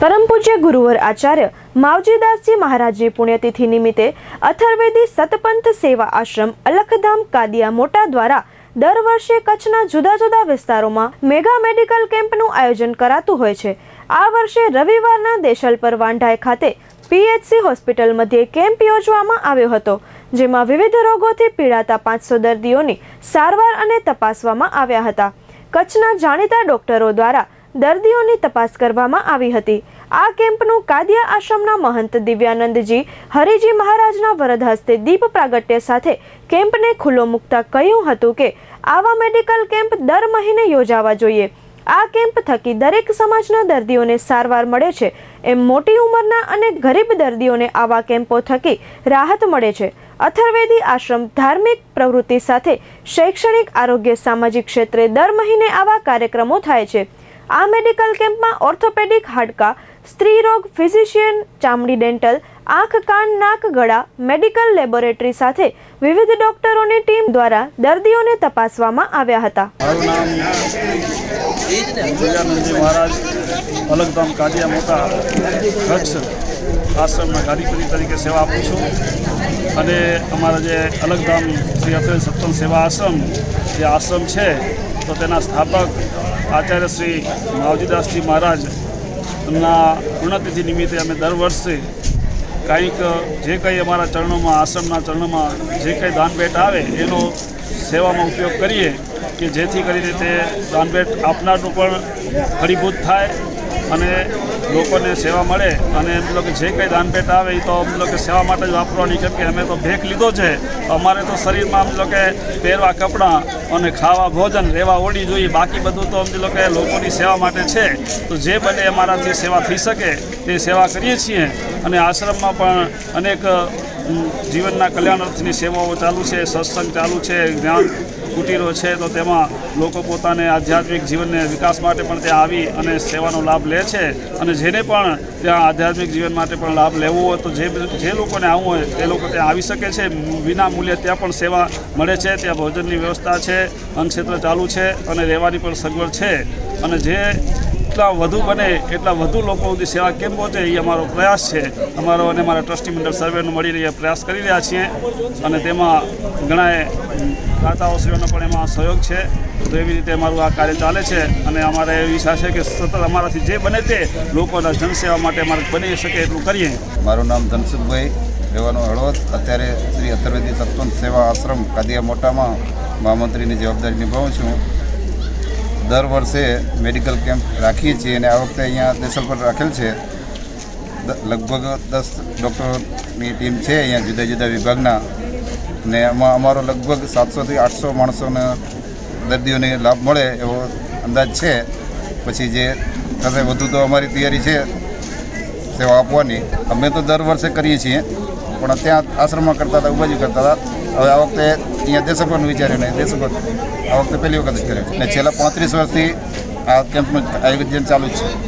પરમ પૂજ્ય ગુરુવર આચાર્ય માવજીદાસજી મહારાજની પુણ્યતિથિ નિમિત્તે અથર્વેદી સતપંથ સેવા આશ્રમ અલખધામ કાદિયા મોટા દ્વારા દર વર્ષે કચ્છના જુદા જુદા વિસ્તારોમાં મેગા મેડિકલ કેમ્પનું આયોજન કરાતું હોય છે. આ વર્ષે રવિવારના દેશલપર વાંઢાઈ ખાતે પીએચસી હોસ્પિટલ મધ્યે કેમ્પ યોજવામાં આવ્યો હતો, જેમાં વિવિધ રોગોથી પીડાતા પાંચસો દર્દીઓની સારવાર અને તપાસવામાં આવ્યા હતા. કચ્છના જાણીતા ડોક્ટરો દ્વારા દર્દીઓની તપાસ કરવામાં આવી હતી. આ કેમ્પનું કાદ્યા આશ્રમના મહંત દિવ્યાનંદજી, હરિજી મહારાજના વરદ હસ્તે દીપ પ્રાગટ્ય સાથે કેમ્પને ખુલ્લો મૂકતા કહ્યું હતું કે, આવા મેડિકલ કેમ્પ દર મહિને યોજાવા જોઈએ. આ કેમ્પ થકી દરેક સમાજના દર્દીઓને સારવાર મળે છે. એમ મોટી ઉંમરના અને ગરીબ દર્દીઓને આવા કેમ્પો થકી રાહત મળે છે. અથર્વેદી આશ્રમ ધાર્મિક પ્રવૃત્તિ સાથે શૈક્ષણિક આરોગ્ય સામાજિક ક્ષેત્રે દર મહિને આવા કાર્યક્રમો થાય છે. આ મેડિકલ કેમ્પમાં ઓર્થોપેડિક હાડકા, સ્ત્રી રોગ, ફિઝિશિયન, ચામડી ડેન્ટલ, આંખ, કાન, નાક, ગળા, મેડિકલ લેબોરેટરી સાથે વિવિધ ડોક્ટરોની ટીમ દ્વારા દર્દીઓને તપાસવામાં આવ્યા હતા. મહારાજ ગાદીપતિ તરીકે સેવા આપું છું. અને અમારા જે અલગધામ શ્રી અથરે સત્તમ સેવા આશ્રમ, જે આશ્રમ છે તો તેના સ્થાપક આચાર્ય શ્રી માવજીદાસજી મહારાજ ના પૂર્ણતિથિ નિમિત્તે અમે દર વર્ષે કાંઈક જે કંઈ અમારા ચરણોમાં, આશ્રમના ચરણોમાં જે કંઈ દાનભેટ આવે, એનો સેવામાં ઉપયોગ કરીએ કે જેથી કરીને તે દાનભેટ આપનારનું પણ ફળીભૂત થાય અને લોકોને સેવા મળે અને એમ લોકો જે કંઈ દાનભેટ આવે એ તો એમ લોકો સેવા માટે જ વાપરવાની, કેમ કે અમે તો ભેખ લીધો છે. અમારે તો શરીરમાં એમ લોકો પહેરવા કપડાં અને ખાવા ભોજન, રહેવા ઓડી જોઈએ, બાકી બધું તો એમ લોકો લોકોની સેવા માટે છે. તો જે બને અમારાથી સેવા થઈ શકે તે સેવા કરીએ છીએ. અને આશ્રમમાં પણ અનેક જીવનના કલ્યાણ અર્થની સેવાઓ ચાલુ છે, સત્સંગ ચાલુ છે, જ્ઞાન કુટીરો છે તો તેમાં લોકો પોતાને આધ્યાત્મિક જીવનને વિકાસ માટે પણ ત્યાં આવી અને સેવાનો લાભ લે છે અને જેને પણ ત્યાં આધ્યાત્મિક જીવન માટે પણ લાભ લેવો હોય તો જે જે લોકોને આવવું હોય તે લોકો ત્યાં આવી શકે છે. વિના મૂલ્યે ત્યાં પણ સેવા મળે છે. ત્યાં ભોજનની વ્યવસ્થા છે અન્નક્ષેત્ર ચાલુ છે અને રહેવાની પણ સગવડ છે. અને જે એટલા વધુ બને, એટલા વધુ લોકો સુધી સેવા કેમ પહોંચે, એ અમારો પ્રયાસ છે. અમારો અને અમારા ટ્રસ્ટી મંડળ સર્વેનો મળી રહ્યા પ્રયાસ કરી રહ્યા છીએ. અને તેમાં ઘણાએ દાતાઓશ્રીઓનો પણ એમાં સહયોગ છે. તો એવી રીતે અમારું આ કાર્ય ચાલે છે. અને અમારે એવી ઈચ્છા છે કે સતત અમારાથી જે બને તે લોકોના જનસેવા માટે અમારે બની શકે એટલું કરીએ. મારું નામ ધનસુખભાઈ રહેવાનું હળવદ. અત્યારે શ્રી અથર્વેદી સત્વંત સેવા આશ્રમ કાદિયા મોટામાં મહામંત્રીની જવાબદારી નિભાવું છું. દર વર્ષે મેડિકલ કેમ્પ રાખીએ છીએ અને આ વખતે અહીંયા દેશલ પર રાખેલ છે. લગભગ દસ ડૉક્ટરોની ટીમ છે અહીંયા જુદા જુદા વિભાગના. ને એમાં અમારો લગભગ સાતસોથી આઠસો માણસોને દર્દીઓને લાભ મળે એવો અંદાજ છે. પછી જે થશે વધુ તો અમારી તૈયારી છે સેવા આપવાની. અમે તો દર વર્ષે કરીએ છીએ, પણ ત્યાં આશ્રમમાં કરતા હતા ઉભાજી કરતા હતા. હવે આ વખતે અહીંયા દેશભરનું નહીં. દેશભર આ વખતે પહેલી વખત જ કર્યો. અને છેલ્લા પાંત્રીસ વર્ષથી આ કેમ્પનું આયોજન ચાલુ છે.